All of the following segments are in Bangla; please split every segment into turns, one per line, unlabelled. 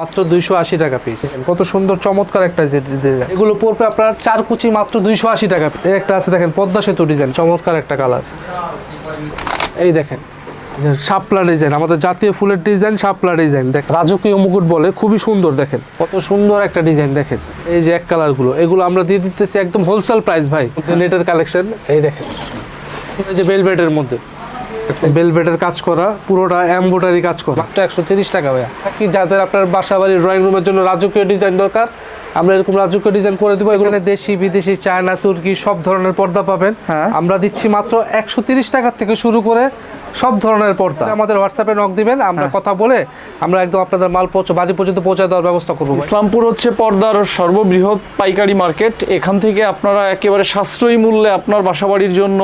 মাত্র দুইশো আশি টাকা পিস কত সুন্দর, চমৎকার একটা এগুলো পড়বে আপনার চার কুচি মাত্র দুইশো আশি টাকা একটা আছে, দেখেন, পদ্মা সেতু ডিজাইন চমৎকার একটা কালার এই দেখেন শাপলা ডিজাইন আমাদের জাতীয় ফুলের ডিজাইন শাপলা ডিজাইন দেখ রাজকীয় মুকুট বলে খুবই সুন্দর, দেখেন। কত সুন্দর একটা ডিজাইন দেখেন। এই যে এক কালারগুলো এগুলো আমরা দিয়ে দিতেছি একদম হোলসেল প্রাইস ভাই। নেটের কালেকশন এই দেখেন। এই যে বেলভেটের মধ্যে। বেলভেটের কাজ করা পুরোটা এমব্রয়ডারি কাজ করা। মাত্র একশো তিরিশ টাকা ভাইয়া। কি যাদের আপনার বাসা বাড়ির ড্রয়িং রুমের জন্য রাজকীয় ডিজাইন দরকার আমরা এরকম রাজকীয় ডিজাইন করে দেবো। এগুলো দেশি বিদেশি চায়না তুর্কি সব ধরনের পর্দা পাবেন।
হ্যাঁ।
আমরা দিচ্ছি মাত্র একশো তিরিশ টাকা থেকে শুরু করে সব ধরনের পর্দা। আমাদের হোয়াটসঅ্যাপে নক দিবেন আমরা
হ্যাঁ।
কথা বলে আমরা একদম আপনাদের মাল পৌঁছে বাড়ি পর্যন্ত পৌঁছে দেওয়ার ব্যবস্থা করব
ইসলামপুর হচ্ছে পর্দার সর্ববৃহৎ পাইকারি মার্কেট। এখান থেকে আপনারা একেবারে সাশ্রয়ী মূল্যে আপনার বাসাবাড়ির জন্য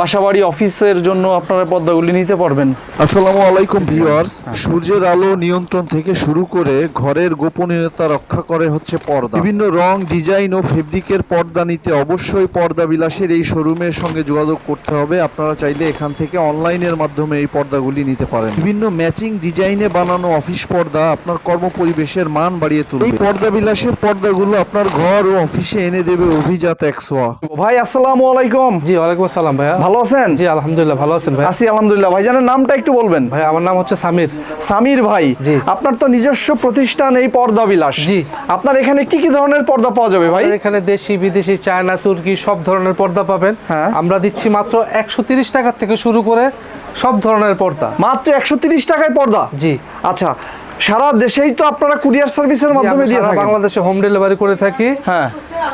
বাসাবাড়ি অফিসের জন্য আপনারা পর্দাগুলি নিতে পারবেন।
আসসালামু আলাইকুম ভিউয়ার্স। সূর্যের আলো নিয়ন্ত্রণ থেকে শুরু করে ঘরের গোপনীয়তা রক্ষা করে হচ্ছে পর্দা। বিভিন্ন রং ডিজাইন ও ফেব্রিকের পর্দা নিতে অবশ্যই পর্দা বিলাসের এই শোরুমের সঙ্গে যোগাযোগ করতে হবে। আপনারা চাইলে এখান থেকে অনলাইনের মাধ্যমে এই পর্দাগুলি নিতে পারেন। বিভিন্ন ম্যাচিং ডিজাইনে বানানো অফিস পর্দা আপনার কর্মপরিবেশের মান বাড়িয়ে তুলবে। এই পর্দা বিলাসের পর্দাগুলো আপনার ঘর ও অফিসে এনে দেবে অভিজাত এক একশোয়া
ভাই আসসালামু আলাইকুম।
জি ওয়ালাইকুম আসসালাম ভাইয়া।
ভালো আছেন?
জি আলহামদুলিল্লাহ ভালো আছেন ভাই
আছি আলহামদুলিল্লাহ। ভাই ভাইজানের নামটা একটু বলবেন।
ভাই আমার নাম হচ্ছে সামির।
সামির ভাই
জি।
আপনার তো নিজস্ব প্রতিষ্ঠান এই পর্দা বিলাস
জি।
আপনার এখানে কি কি ধরনের পর্দা পাওয়া যাবে ভাই?
এখানে দেশি বিদেশি চায়না তুর্কি সব ধরনের পর্দা পাবেন।
হ্যাঁ।
আমরা দিচ্ছি মাত্র একশো তিরিশ টাকা থেকে শুরু করে সব ধরনের পর্দা।
মাত্র একশো টাকায় পর্দা?
জি।
আচ্ছা সারা দেশেই তো আপনারা কুরিয়ার সার্ভিসের মাধ্যমে দিয়ে থাকেন।
বাংলাদেশে হোম ডেলিভারি করে থাকি।
হ্যাঁ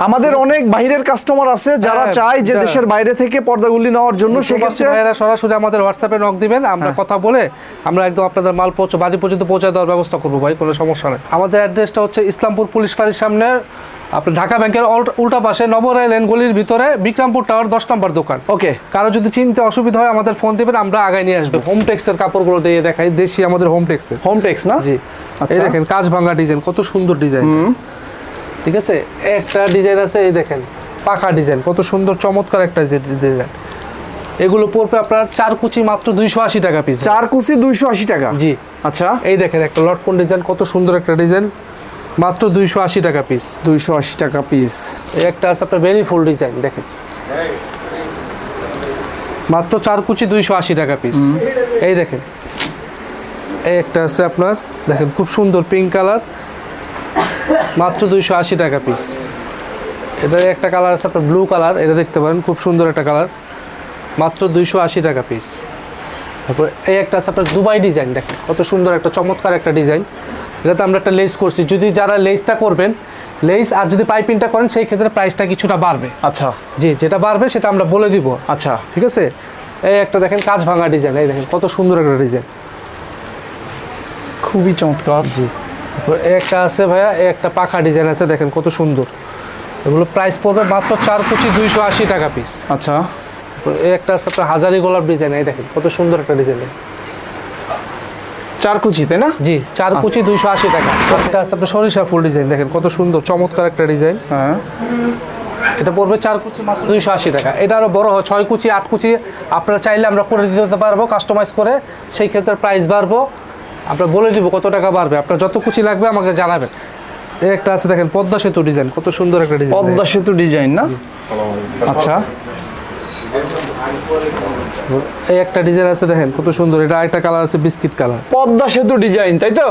আমাদের অনেক বাইরের কাস্টমার আছে যারা
হ্যাঁ,
চায় যে দেশের বাইরে থেকে পর্দাগুলি নেওয়ার জন্য সেক্ষেত্রে
ভাইয়েরা সরাসরি আমাদের হোয়াটসঅ্যাপে নক দিবেন। আমরা কথা বলে আমরা একদম আপনাদের মাল পৌঁছে বাড়ি পর্যন্ত পৌঁছে দেওয়ার ব্যবস্থা করব ভাই কোনো সমস্যা নেই। আমাদের অ্যাড্রেসটা হচ্ছে ইসলামপুর পুলিশ ফাঁড়ির সামনে আপনার ঢাকা ব্যাংকের উল্টা- পাশে নবরায় লেন গলির ভিতরে বিক্রমপুর টাওয়ার দশ নম্বর দোকান।
ওকে।
কারও যদি চিনতে অসুবিধা হয় আমাদের ফোন দিবেন আমরা আগায় নিয়ে আসব। হোম টেক্সের কাপড়গুলো দিয়ে দেখাই দেশি আমাদের হোম টেক্সের।
হোম টেক্স না?
জি। এই
আচ্ছা।
দেখেন কাজ ভাঙা ডিজাইন কত সুন্দর ডিজাইন। ঠিক আছে? একটা ডিজাইন আছে এই দেখেন পাকা ডিজাইন কত সুন্দর চমৎকার একটা ডিজাইন। এগুলো পড়বে আপনার চার কুচি মাত্র দুইশো আশি টাকা পিস
চার কুচি দুইশো আশি টাকা?
জি।
আচ্ছা।
এই দেখেন একটা লটকন ডিজাইন কত সুন্দর একটা ডিজাইন। মাত্র দুইশো আশি টাকা পিস
দুইশো আশি টাকা পিস
এই একটা আছে আপনার ভেরি ফুল ডিজাইন দেখেন। মাত্র চার কুচি দুইশো আশি টাকা পিস এই দেখেন। এই একটা আছে আপনার দেখেন খুব সুন্দর পিঙ্ক কালার মাত্র দুইশো আশি টাকা পিস এটার একটা কালার আছে আপনার ব্লু কালার এটা দেখতে পারেন খুব সুন্দর একটা কালার মাত্র দুইশো আশি টাকা পিস তারপর এই একটা আছে আপনার দুবাই ডিজাইন দেখেন কত সুন্দর একটা চমৎকার একটা ডিজাইন এটাতে আমরা একটা লেস করছি। যদি যারা লেসটা করবেন লেস আর যদি পাইপিংটা করেন সেই ক্ষেত্রে প্রাইসটা কিছুটা বাড়বে।
আচ্ছা।
জি যেটা বাড়বে সেটা আমরা বলে দিব।
আচ্ছা।
ঠিক আছে? এই একটা দেখেন কাজ ভাঙা ডিজাইন এই দেখেন কত সুন্দর একটা ডিজাইন
খুবই চমৎকার।
জি। একটা আছে ভাইয়া এই একটা পাখা ডিজাইন আছে দেখেন কত সুন্দর। এগুলো প্রাইস পড়বে মাত্র চার কুচি দুইশো আশি টাকা পিস
আচ্ছা।
একটা আছে আপনার হাজারি গোলাপ ডিজাইন এই দেখেন কত সুন্দর একটা ডিজাইন
চার কুচি তাই না?
জি চার কুচি দুইশো আশি টাকা। এটা আছে আপনার সরিষা ফুল ডিজাইন দেখেন কত সুন্দর চমৎকার একটা ডিজাইন।
হ্যাঁ।
এটা পড়বে চার কুচি মাত্র দুইশো আশি টাকা। এটা আরও বড় হয় ছয় কুচি আট কুচি আপনারা চাইলে আমরা করে দিতে পারব কাস্টমাইজ করে সেই ক্ষেত্রে প্রাইস বাড়বো। আমরা বলে দিব কত টাকা বাড়বে। আপনার যত কুচি লাগবে আমাকে জানাবেন। এই একটা আছে দেখেন পদ্মা সেতু ডিজাইন কত সুন্দর একটা ডিজাইন।
পদ্মা সেতু ডিজাইন না? আচ্ছা।
এই একটা ডিজাইন আছে দেখেন কত সুন্দর। এটা একটা কালার আছে বিস্কিট কালার
পদ্মা সেতু ডিজাইন তাই তো?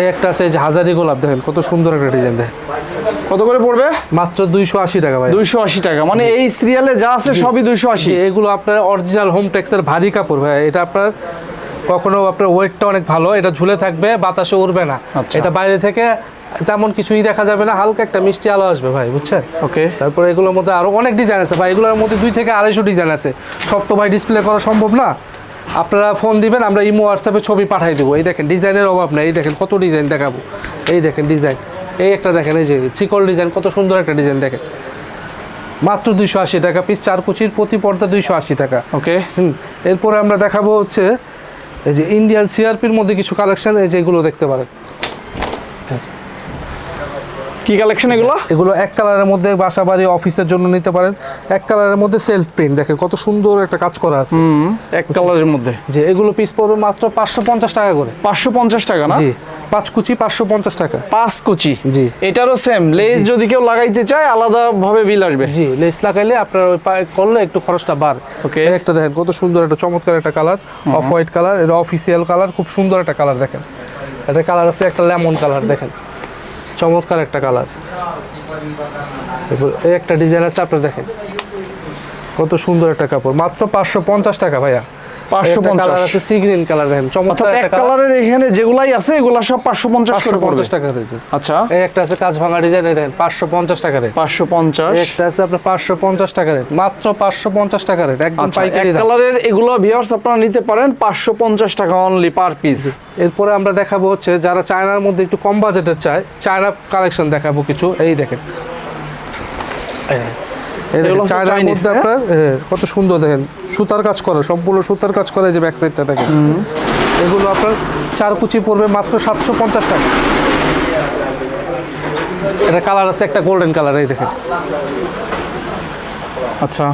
এই একটা আছে যে হাজারি গোলাপ দেখেন কত সুন্দর একটা ডিজাইন দেখেন।
কত করে পড়বে?
মাত্র দুইশো আশি টাকা ভাই।
দুইশো আশি টাকা মানে এই সিরিয়ালে যা আছে সবই দুইশো আশি।
এগুলো আপনার অরিজিনাল হোম টেক্সের ভারী কাপড় ভাই। এটা আপনার কখনো আপনার ওয়েটটা অনেক ভালো এটা ঝুলে থাকবে বাতাসে উড়বে না।
আচ্ছা।
এটা বাইরে থেকে তেমন কিছুই দেখা যাবে না হালকা একটা মিষ্টি আলো আসবে ভাই বুঝছেন?
ওকে
তারপরে এগুলোর মধ্যে আরও অনেক ডিজাইন আছে ভাই এগুলোর মধ্যে দুই থেকে আড়াইশো ডিজাইন আছে। সব তো ভাই ডিসপ্লে করা সম্ভব না। আপনারা ফোন দিবেন আমরা ইমো হোয়াটসঅ্যাপে ছবি পাঠিয়ে দেবো। এই দেখেন ডিজাইনের অভাব নেই এই দেখেন কত ডিজাইন দেখাবো। এই দেখেন ডিজাইন এই একটা দেখেন এই যে সিকল ডিজাইন কত সুন্দর একটা ডিজাইন দেখেন। মাত্র দুইশো আশি টাকা পিস চার কুচির প্রতি পর্দা দুইশো আশি টাকা।
ওকে
হুম এরপরে আমরা দেখাবো হচ্ছে এই যে ইন্ডিয়ান সিআরপির মধ্যে কিছু কালেকশন এই যে এগুলো দেখতে পারেন।
কি কালেকশন এগুলো?
এগুলো এক কালারের মধ্যে বাসা বাড়ি অফিসের জন্য নিতে পারেন। এক কালারের মধ্যে সেলফ প্রিন্ট দেখেন কত সুন্দর একটা কাজ করা আছে।
এক কালারের মধ্যে।
যে এগুলো পিস পড়বে মাত্র পাঁচশো পঞ্চাশ টাকা করে।
পাঁচশো পঞ্চাশ টাকা না?
জি পাঁচ কুচি পাঁচশো পঞ্চাশ টাকা।
পাঁচ কুচি?
জি।
এটারও সেম লেজ যদি কেউ লাগাইতে চায় আলাদা ভাবে বিল আসবে।
জি লেস লাগাইলে আপনার ওই পায়ে করলে একটু খরচটা বাড়ে। ওকে একটা দেখেন কত সুন্দর একটা চমৎকার একটা কালার অফ হোয়াইট কালার এটা অফিসিয়াল কালার খুব সুন্দর একটা কালার দেখেন। একটা কালার আছে একটা লেমন কালার দেখেন। চমৎকার একটা কালার। এই একটা ডিজাইন আছে আপনি দেখেন। কত সুন্দর একটা কাপড়। মাত্র পাঁচশো পঞ্চাশ টাকা ভাইয়া। কালার গ্রিন দেখেন। চমৎকার একটা
কালারের এখানে যেগুলাই আছে এগুলা সব করে পড়বে।
টাকা রেট।
আচ্ছা।
এই একটা আছে কাজ ভাঙা ডিজাইন দেখেন টাকা রেট। একটা আছে আপনার টাকা রেট। মাত্র পাঁচশো পঞ্চাশ টাকা রেট একদম
আচ্ছা
পাইকারি দাম।
কালারের এগুলো ভিউয়ার্স আপনারা নিতে পারেন পাঁচশো পঞ্চাশ টাকা অনলি পার পিস
এরপরে আমরা দেখাবো হচ্ছে যারা চায়নার মধ্যে একটু কম বাজেটের চায় চায়না কালেকশন দেখাবো কিছু। এই দেখেন। চায়নার মধ্যে
হ্যাঁ?
আপনার কত সুন্দর দেখেন সুতার কাজ করে সম্পূর্ণ সুতার কাজ করে যে ব্যাক সাইডটা দেখেন এগুলো আপনার চার কুচি পড়বে মাত্র সাতশো পঞ্চাশ টাকা। এটা কালার আছে একটা গোল্ডেন কালার এই দেখেন।
আচ্ছা।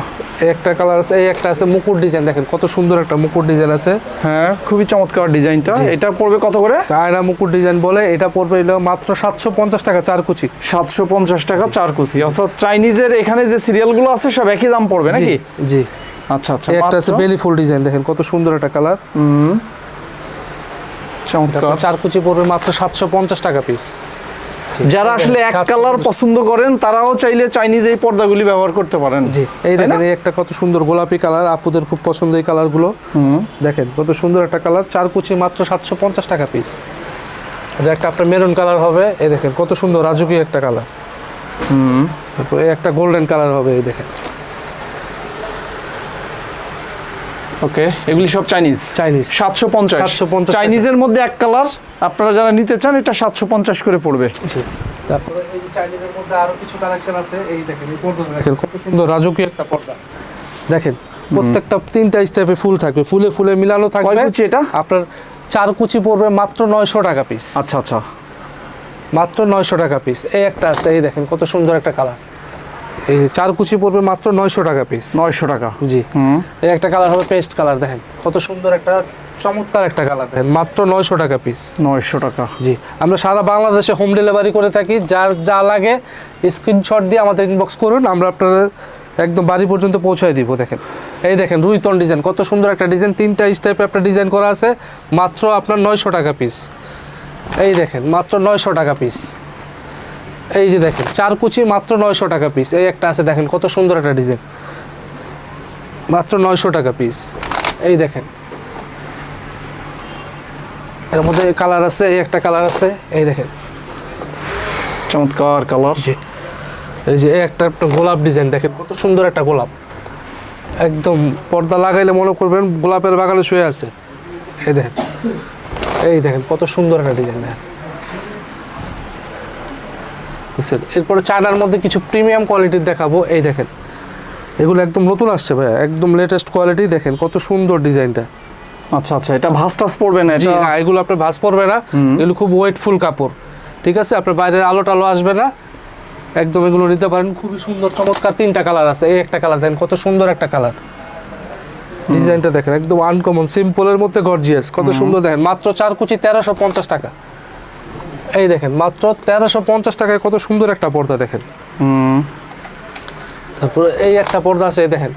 একটা কালার আছে এই একটা আছে মুকুট ডিজাইন দেখেন কত সুন্দর একটা মুকুট ডিজাইন আছে।
হ্যাঁ খুবই চমৎকার ডিজাইনটা এটা পড়বে কত করে?
চায়না মুকুট ডিজাইন বলে এটা পড়বে মাত্র সাতশো পঞ্চাশ টাকা চার কুচি।
সাতশো পঞ্চাশ টাকা চার কুচি। অর্থাৎ চাইনিজের এখানে যে সিরিয়ালগুলো আছে সব একই দাম পড়বে নাকি?
জি।
আচ্ছা আচ্ছা
একটা আছে বেলি ফুল ডিজাইন দেখেন কত সুন্দর একটা কালার
চমৎকার।
চার কুচি পড়বে মাত্র সাতশো পঞ্চাশ টাকা পিস
যারা আসলে এক কালার পছন্দ করেন তারাও চাইলে চাইনিজ এই পর্দাগুলি ব্যবহার করতে পারেন।
জি এই দেখেন এই একটা কত সুন্দর গোলাপি কালার আপুদের খুব পছন্দ এই কালারগুলো। দেখেন কত সুন্দর একটা কালার চার কুচি মাত্র সাতশো পঞ্চাশ টাকা পিস এটা একটা আপনার মেরুন কালার হবে এই দেখেন কত সুন্দর রাজকীয় একটা কালার। তারপর এই একটা গোল্ডেন কালার হবে এই দেখেন।
ওকে এগুলি সব চাইনিজ
চাইনিজ
সাতশো পঞ্চাশ।
750 পঞ্চাশ
চাইনিজের মধ্যে এক কালার আপনারা যারা নিতে চান এটা সাতশো পঞ্চাশ করে পড়বে।
তারপরে এই যে চাইনিজের মধ্যে আরও কিছু কালেকশন আছে এই দেখেন এই পর্দা দেখেন কত সুন্দর রাজকীয় একটা পর্দা। দেখেন প্রত্যেকটা তিনটা স্টেপে ফুল থাকবে ফুলে ফুলে মিলানো থাকবে।
এটা?
আপনার চার কুচি পড়বে মাত্র নয়শো টাকা পিস
আচ্ছা আচ্ছা।
মাত্র নয়শো টাকা পিস এই একটা আছে এই দেখেন কত সুন্দর একটা কালার এই যে চার কুচি পড়বে মাত্র নয়শো টাকা পিস
নয়শো টাকা।
জি।
হুম।
এই একটা কালার হবে পেস্ট কালার দেখেন কত সুন্দর একটা চমৎকার একটা কালার দেখেন মাত্র নয়শো টাকা পিস
নয়শো টাকা।
জি আমরা সারা বাংলাদেশে হোম ডেলিভারি করে থাকি যার যা লাগে স্ক্রিনশট দিয়ে আমাদের ইনবক্স করুন আমরা আপনাদের একদম বাড়ি পর্যন্ত পৌঁছায় দিব দেখেন। এই দেখেন রুইতন ডিজাইন কত সুন্দর একটা ডিজাইন তিনটা স্টাইপে আপনার ডিজাইন করা আছে মাত্র আপনার নয়শো টাকা পিস এই দেখেন মাত্র নয়শো টাকা পিস এই যে দেখেন চার কুচি মাত্র নয়শো টাকা পিস এই একটা আছে দেখেন কত সুন্দর একটা ডিজাইন মাত্র নয়শো টাকা পিস এই দেখেন এর মধ্যে কালার আছে এই একটা কালার আছে এই দেখেন।
চমৎকার কালার
জি এই যে এই একটা একটা গোলাপ ডিজাইন দেখেন কত সুন্দর একটা গোলাপ। একদম পর্দা লাগাইলে মনে করবেন গোলাপের বাগানে শুয়ে আছে। এই দেখেন এই দেখেন কত সুন্দর একটা ডিজাইন দেখেন। বুঝছেন? এরপরে চায়নার মধ্যে কিছু প্রিমিয়াম কোয়ালিটির দেখাবো এই দেখেন। এগুলো একদম নতুন আসছে ভাই একদম লেটেস্ট কোয়ালিটি দেখেন কত সুন্দর ডিজাইনটা
আচ্ছা আচ্ছা এটা ভাস টাস পড়বে না
জি না এগুলো আপনার ভাঁজ পড়বে না। এগুলো খুব ওয়েটফুল কাপড় ঠিক আছে? আপনার বাইরের আলো টালো আসবে না। একদম এগুলো নিতে পারেন। খুবই সুন্দর চমৎকার তিনটা কালার আছে। এই একটা কালার দেখেন কত সুন্দর একটা কালার। ডিজাইনটা দেখেন একদম আনকমন সিম্পলের মধ্যে গর্জিয়াস কত সুন্দর দেখেন। মাত্র চার কুচি তেরোশো পঞ্চাশ টাকা। এই দেখেন মাত্র তেরোশো পঞ্চাশ টাকায় কত সুন্দর একটা পর্দা দেখেন। তারপরে এই একটা পর্দা আছে এই দেখেন।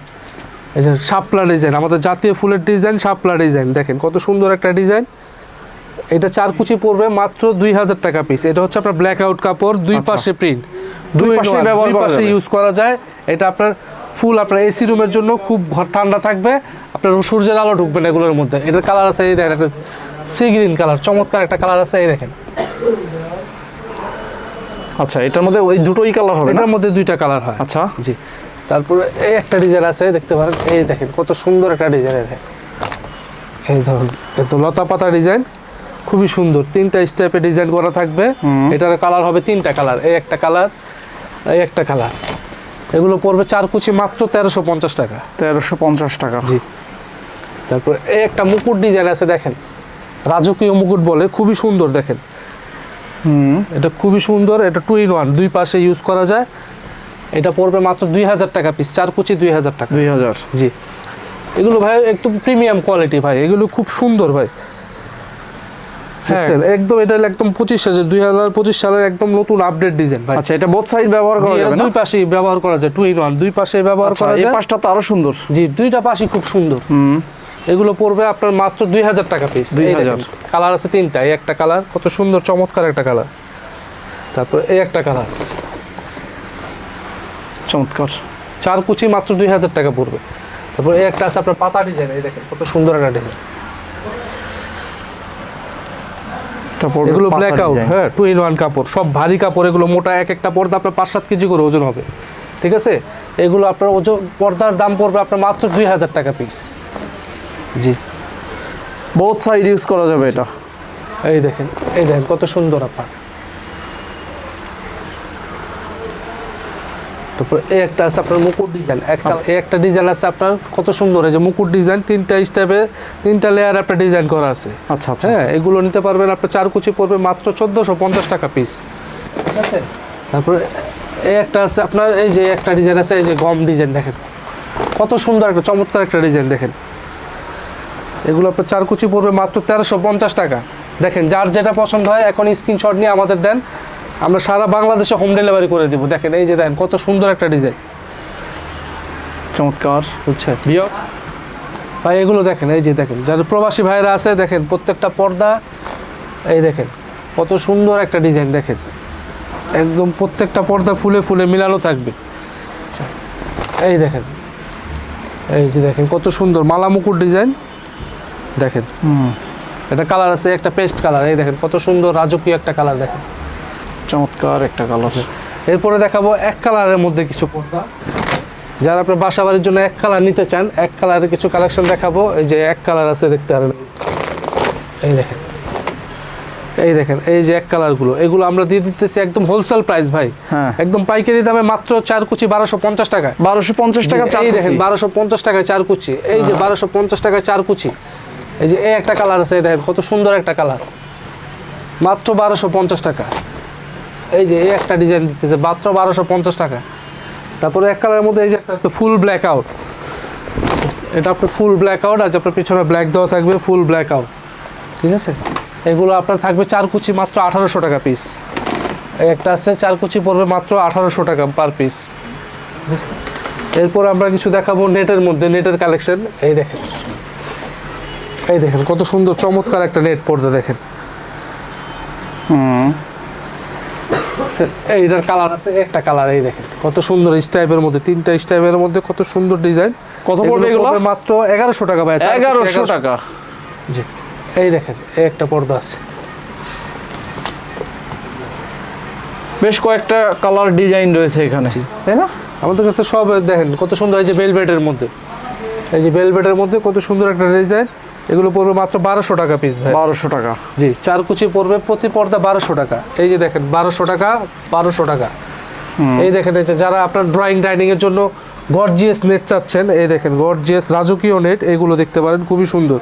এই যে শাপলা ডিজাইন আমাদের জাতীয় ফুলের ডিজাইন শাপলা ডিজাইন দেখেন কত সুন্দর একটা ডিজাইন। এটা চার কুচি পড়বে মাত্র দুই হাজার টাকা পিস এটা হচ্ছে আপনার ব্ল্যাক আউট কাপড় দুই
আচ্ছা।
পাশে প্রিন্ট
দুই পাশেই ব্যবহার করা যাবে।
ইউজ করা যায়। এটা আপনার ফুল আপনার এসি রুমের জন্য খুব ঘর ঠান্ডা থাকবে। আপনার সূর্যের আলো ঢুকবে না এগুলোর মধ্যে। এটার কালার আছে এই দেখেন একটা সি গ্রিন কালার চমৎকার একটা কালার আছে এই দেখেন।
আচ্ছা এটার মধ্যে ওই দুটোই কালার হবে
এটার মধ্যে দুইটা কালার হয়।
আচ্ছা।
জি। তারপরে এই একটা ডিজাইন আছে দেখতে পারেন। এই দেখেন কত সুন্দর একটা ডিজাইন দেখেন। এই ধরুন এত লতা পাতা ডিজাইন খুবই সুন্দর। তিনটা স্টেপে ডিজাইন করা থাকবে। এটার কালার হবে তিনটা কালার এই একটা কালার এই একটা কালার এগুলো পড়বে চার কুচি মাত্র তেরোশো পঞ্চাশ টাকা।
তেরোশো পঞ্চাশ টাকা।
জি। তারপর এই একটা মুকুট ডিজাইন আছে দেখেন। রাজকীয় মুকুট বলে খুবই সুন্দর দেখেন।
হুম।
এটা খুবই সুন্দর এটা টু ইন ওয়ান দুই পাশে ইউজ করা যায়। এটা পড়বে মাত্র দুই হাজার টাকা পিস চার কুচি দুই হাজার টাকা।
দুই হাজার।
জি। এগুলো ভাই একদম প্রিমিয়াম কোয়ালিটি ভাই এগুলো খুব সুন্দর ভাই।
হ্যাঁ।
একদম এটা একদম পঁচিশ হাজার দুই হাজার পঁচিশ সালের একদম নতুন আপডেট ডিজাইন ভাই।
আচ্ছা এটা বোথ সাইড ব্যবহার করা যাবে
দুই পাশেই ব্যবহার করা যায় টু ইন ওয়ান দুই পাশে ব্যবহার
আচ্ছা
করা
এই
যায়।
পাশটা তো আরও সুন্দর।
জি দুইটা পাশই খুব সুন্দর। এগুলো পড়বে আপনার মাত্র দুই হাজার টাকা পিস
2000
কালার আছে তিনটা এই একটা কালার কত সুন্দর চমৎকার একটা কালার তারপর এই একটা কালার
চমৎকার।
চার কুচি মাত্র দুই হাজার টাকা পড়বে। তারপর এই একটা আছে আপনার পাতা ডিজাইন এই দেখেন কত সুন্দর একটা ডিজাইন। এগুলো ব্ল্যাক আউট হ্যাঁ টু ইন ওয়ান কাপড় সব ভারী কাপড় এগুলো মোটা এক একটা পর্দা আপনার পাঁচ সাত কেজি করে ওজন হবে। ঠিক আছে? এগুলো আপনার ওজন পর্দার দাম পড়বে আপনার মাত্র দুই হাজার টাকা পিস জি।
বোথ সাইড ইউজ করা যাবে এটা।
এই দেখেন এই দেখেন কত সুন্দর আপনার। তারপর এই একটা আছে আপনার মুকুট ডিজাইন। একটা এই একটা ডিজাইন আছে আপনার কত সুন্দর এই যে মুকুট ডিজাইন তিনটা স্টেপে তিনটা লেয়ার আপনার ডিজাইন করা আছে।
আচ্ছা আচ্ছা।
হ্যাঁ এগুলো নিতে পারবেন আপনার চার কুচি পড়বে মাত্র চোদ্দোশো পঞ্চাশ টাকা পিস ঠিক আছে? তারপরে এই একটা আছে আপনার এই যে একটা ডিজাইন আছে এই যে গম ডিজাইন দেখেন। কত সুন্দর একটা চমৎকার একটা ডিজাইন দেখেন। এগুলো আপনার চার কুচি পড়বে মাত্র তেরোশো পঞ্চাশ টাকা। দেখেন যার যেটা পছন্দ হয় এখন স্ক্রিনশট নিয়ে আমাদের দেন। আমরা সারা বাংলাদেশে হোম ডেলিভারি করে দেবো। দেখেন এই যে দেন কত সুন্দর একটা ডিজাইন
চমৎকার।
বুঝছেন?
বিয়া
ভাই এগুলো দেখেন এই যে দেখেন যারা প্রবাসী ভাইরা আছে দেখেন প্রত্যেকটা পর্দা এই দেখেন কত সুন্দর একটা ডিজাইন দেখেন। একদম প্রত্যেকটা পর্দা ফুলে ফুলে মিলানো থাকবে। এই দেখেন এই যে দেখেন কত সুন্দর মালা মুকুট ডিজাইন দেখেন
হুম।
এটা কালার আছে একটা পেস্ট কালার এই দেখেন কত সুন্দর রাজকীয় একটা কালার দেখেন।
চমৎকার একটা কালার।
এরপরে দেখাবো এক কালারের মধ্যে কিছু পর্দা। যারা আপনার বাসা বাড়ির জন্য এক কালার নিতে চান এক কালারের কিছু কালেকশন দেখাবো। এই যে এক কালার আছে দেখতে পারেন। এই দেখেন। এই দেখেন এই যে এক কালারগুলো। এগুলো আমরা দিয়ে দিতেছি একদম হোলসেল প্রাইস ভাই।
হ্যাঁ।
একদম পাইকারি দামে মাত্র চার কুচি বারোশো পঞ্চাশ টাকা
বারোশো পঞ্চাশ টাকা
এই দেখেন বারোশো পঞ্চাশ টাকায় চার কুচি। এই যে বারোশো পঞ্চাশ টাকায় চার কুচি। এই যে এই একটা কালার আছে এই দেখেন কত সুন্দর একটা কালার। মাত্র বারোশো পঞ্চাশ টাকা। এই যে, এই একটা ডিজাইন দিতেছে, মাত্র বারোশো পঞ্চাশ টাকা। তারপরে এক কালারের মধ্যে এই যে একটা আছে ফুল ব্ল্যাক আউট এটা আপনার ফুল ব্ল্যাক আউট আছে আপনার পিছনে ব্ল্যাক দেওয়া থাকবে ফুল ব্ল্যাক আউট ঠিক আছে? এগুলো আপনার থাকবে চার কুচি মাত্র আঠারোশো টাকা পিস একটা আছে, চার কুচি পড়বে মাত্র আঠারোশো টাকা পার পিস এরপর আমরা কিছু দেখাবো নেটের মধ্যে, নেটের কালেকশন এই দেখেন। এই দেখেন, কত সুন্দর চমৎকার একটা নেট পড়তে দেখেন।
হুম।
এইটার কালার আছে একটা কালার এই দেখেন। কত সুন্দর স্টাইপের মধ্যে তিনটা স্টাইপের মধ্যে কত সুন্দর ডিজাইন
কত পড়বে এগুলো?
মাত্র এগারোশো টাকা ভাই কুচি
এগারোশো টাকা।
জি এই দেখেন এই একটা পর্দা আছে।
বেশ কয়েকটা কালার ডিজাইন রয়েছে এখানে। তাই না?
আমাদের কাছে সব দেখেন কত সুন্দর এই যে বেলভেটের মধ্যে। এই যে বেলভেটের মধ্যে কত সুন্দর একটা ডিজাইন এগুলো পড়বে মাত্র বারোশো টাকা পিস ভাই।
বারোশো টাকা।
জি চার কুচি পড়বে প্রতি পর্দা বারোশো টাকা। এই যে দেখেন বারোশো টাকা বারোশো টাকা। এই দেখেন এই যে যারা আপনার ড্রয়িং ডাইনিং এর জন্য গর্জিয়াস নেট চাচ্ছেন এই দেখেন গর্জিয়াস রাজকীয় নেট এগুলো দেখতে পারেন খুবই সুন্দর।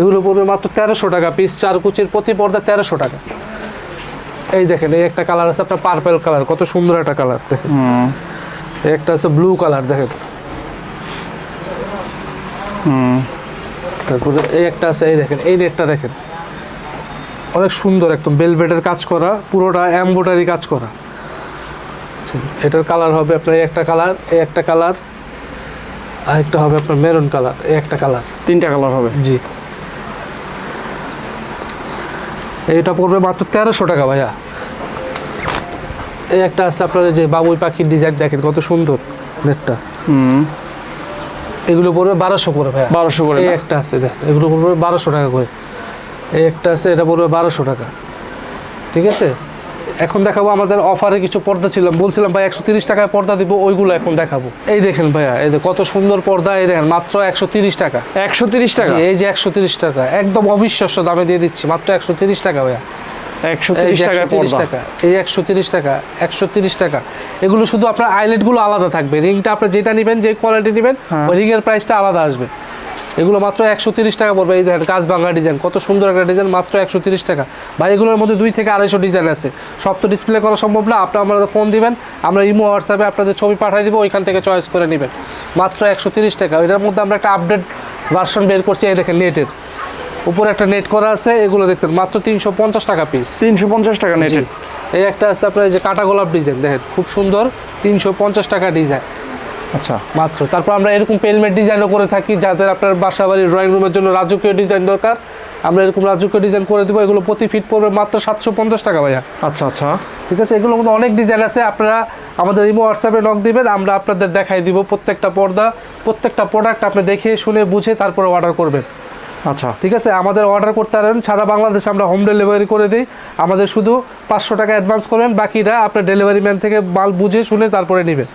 এগুলো পড়বে মাত্র তেরোশো টাকা পিস চার কুচির প্রতি পর্দা তেরোশো টাকা। এই দেখেন এই একটা কালার আছে আপনার পার্পেল কালার কত সুন্দর একটা কালার দেখেন। একটা আছে ব্লু কালার দেখেন।
হুম।
তারপরে এই একটা আছে এই দেখেন এই নেটটা দেখেন। অনেক সুন্দর একদম বেলভেটের কাজ করা পুরোটা এমব্রয়ডারি কাজ করা। আচ্ছা, এটার কালার হবে আপনার এই একটা কালার এই একটা কালার আর একটা হবে আপনার মেরুন কালার এই একটা কালার
তিনটা কালার হবে।
জি। এইটা পড়বে মাত্র তেরোশো টাকা ভাইয়া। এই একটা আছে আপনার যে বাবুই পাখির ডিজাইন দেখেন কত সুন্দর নেটটা
হুম।
এগুলো পড়বে বারোশো করে ভাইয়া।
বারোশো করে
একটা আছে দেখ এগুলো পড়বে বারোশো টাকা করে। এই একটা আছে এটা পড়বে বারোশো টাকা। ঠিক আছে? এখন দেখাবো আমাদের অফারে কিছু পর্দা ছিল। বলছিলাম ভাই একশো তিরিশ টাকায় পর্দা দিব ওইগুলো এখন দেখাবো। এই দেখেন ভাইয়া এই কত সুন্দর পর্দা এই দেখেন মাত্র একশো তিরিশ টাকা।
একশো তিরিশ টাকা?
এই যে একশো তিরিশ টাকা একদম অবিশ্বাস্য দামে দিয়ে দিচ্ছি মাত্র একশো তিরিশ টাকা ভাইয়া।
একশো
এই
তিরিশ
130
পর্দা।
টাকা এই একশো তিরিশ টাকা একশো তিরিশ টাকা। এগুলো শুধু আপনার আলাদা থাকবে। রিংটা আপনি যেটা নেবেন যে কোয়ালিটি নেবেন
হ্যাঁ।
ওই প্রাইসটা আলাদা আসবে। এগুলো মাত্র একশো তিরিশ টাকা পড়বে। এই দেখেন কাজ বাংলা ডিজাইন কত সুন্দর একটা ডিজাইন মাত্র একশো তিরিশ টাকা। ভাই এগুলোর মধ্যে দুই থেকে আড়াইশো ডিজাইন আছে। সব তো ডিসপ্লে করা সম্ভব না। আপনারা আমাদের ফোন দিবেন আমরা ইমো হোয়াটসঅ্যাপে আপনাদের ছবি পাঠিয়ে দিব ওইখান থেকে চয়েস করে নেবেন। মাত্র একশো তিরিশ টাকা। এটার মধ্যে আমরা একটা আপডেট ভার্সন বের করছি এই দেখেন নেটের উপরে একটা নেট করা আছে এগুলো দেখতেন মাত্র তিনশো পঞ্চাশ টাকা পিস
তিনশো পঞ্চাশ টাকা নেটের
এই একটা আছে আপনার যে কাটা গোলাপ ডিজাইন দেখেন খুব সুন্দর তিনশো পঞ্চাশ টাকা ডিজাইন
আচ্ছা।
মাত্র। তারপর আমরা এরকম পেলমেট ডিজাইনও করে থাকি যাদের আপনার বাসা বাড়ির ড্রয়িং রুমের জন্য রাজকীয় ডিজাইন দরকার আমরা এরকম রাজকীয় ডিজাইন করে দেবো এগুলো প্রতি ফিট পড়বে মাত্র সাতশো পঞ্চাশ টাকা ভাইয়া।
আচ্ছা আচ্ছা।
ঠিক আছে? এগুলোর মধ্যে অনেক ডিজাইন আছে আপনারা আমাদের ইমো হোয়াটসঅ্যাপে নক দিবেন আমরা আপনাদের দেখাই দিব প্রত্যেকটা পর্দা প্রত্যেকটা প্রোডাক্ট আপনি দেখে শুনে বুঝে তারপরে অর্ডার করবেন।
আচ্ছা
ঠিক আছে, আমাদের অর্ডার করতে পারেন। সারা বাংলাদেশে আমরা হোম ডেলিভারি করে দিই। আমাদের শুধু পাঁচশো টাকা অ্যাডভান্স করবেন, বাকিটা আপনার ডেলিভারি ম্যান থেকে মাল বুঝে শুনে তারপরে নেবেন।